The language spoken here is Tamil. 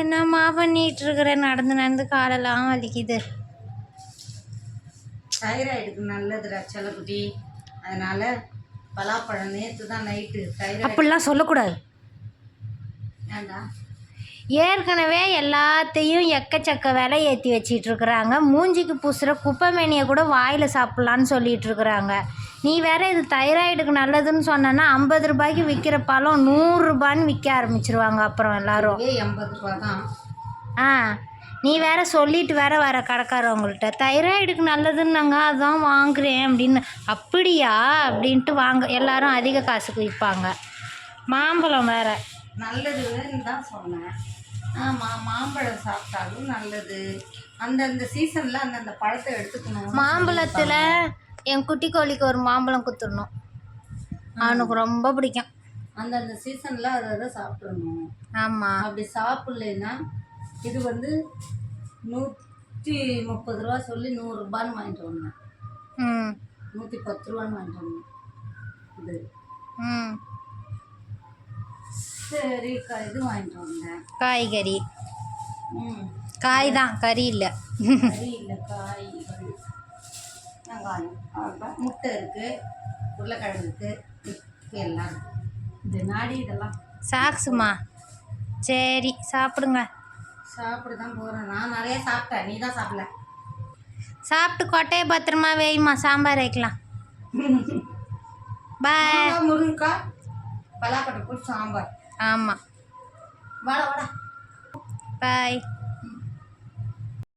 என்னம்மா பண்ணிட்டு இருக்கிற நடந்து நடந்து காலெல்லாம் வலிக்குது. தைராய்டுக்கு நல்லதுடா செல்லக்குட்டி. அதனால பலாப்பழம் நேற்று தான் நைட்டு தைராய்டு அப்படிலாம் சொல்லக்கூடாது. ஏன்டா? ஏற்கனவே எல்லாத்தையும் எக்கச்சக்க விலை ஏற்றி வச்சிட்டு இருக்கிறாங்க மூஞ்சிக்கு பூசுகிற குப்பைமேனியை கூட வாயில் சாப்பிட்லான்னு சொல்லிட்டு இருக்கிறாங்க நீ வேற இது தைராய்டுக்கு நல்லதுன்னு சொன்னேன்னா ஐம்பது ரூபாய்க்கு விற்கிற பழம் நூறுரூபான்னு விற்க ஆரம்பிச்சிருவாங்க அப்புறம் எல்லாரும். ஏ எண்பது ரூபா தான். ஆ நீ வேற சொல்லிட்டு வேற வர கடைக்காரவங்கள்ட்ட தைராய்டுக்கு நல்லதுன்னாங்க அதான் வாங்குறேன் அப்படின்னு. அப்படியா? அப்படின்ட்டு வாங்க எல்லாரும் அதிக காசுக்கு விற்பாங்க. மாம்பழம் வேற. நல்லதுன்னு தான் சொன்னேன். ஆமாம் மாம்பழம் சாப்பிட்டாலும் நல்லது. அந்தந்த சீசனில் அந்தந்த பழத்தை எடுத்துக்கணும். மாம்பழத்தில் என் குட்டி கோழிக்கு ஒரு மாம்பழம் குத்துடணும். அவனுக்கு ரொம்ப பிடிக்கும். அந்தந்த சீசனில் அதை அதை சாப்பிடணும். ஆமாம் அப்படி சாப்பிட்லைன்னா இது வந்து நூற்றி முப்பது ரூபா சொல்லி நூறுரூபான்னு வாங்கிட்டு வந்தேன். ம். நூற்றி பத்து ரூபான்னு வாங்கிட்டு வந்தேன். இது. ம். சரி இது வாங்கிட்டு வந்தேன் காய்கறி. காய் தான் கறி இல்லை. கறி இல்லை காய் வெங்காயம் முட்டை இருக்குது உருளைக்கிழங்கு இருக்குது எல்லாம் இது நாடி இதெல்லாம். சாக்ஸுமா? சரி சாப்பிடுங்க. சாப்பிட தான் போகிறேன் நான் நிறைய சாப்பிட்டேன். நீ தான் சாப்பிடல? சாப்பிட்டு கொட்டையை பத்திரமா வேயுமா சாம்பார் வைக்கலாம். பாய் முருங்கைக்காய் பலாக்கொட்டை போட்டு சாம்பார். ஆமாம் வாடா வாடா. பாய்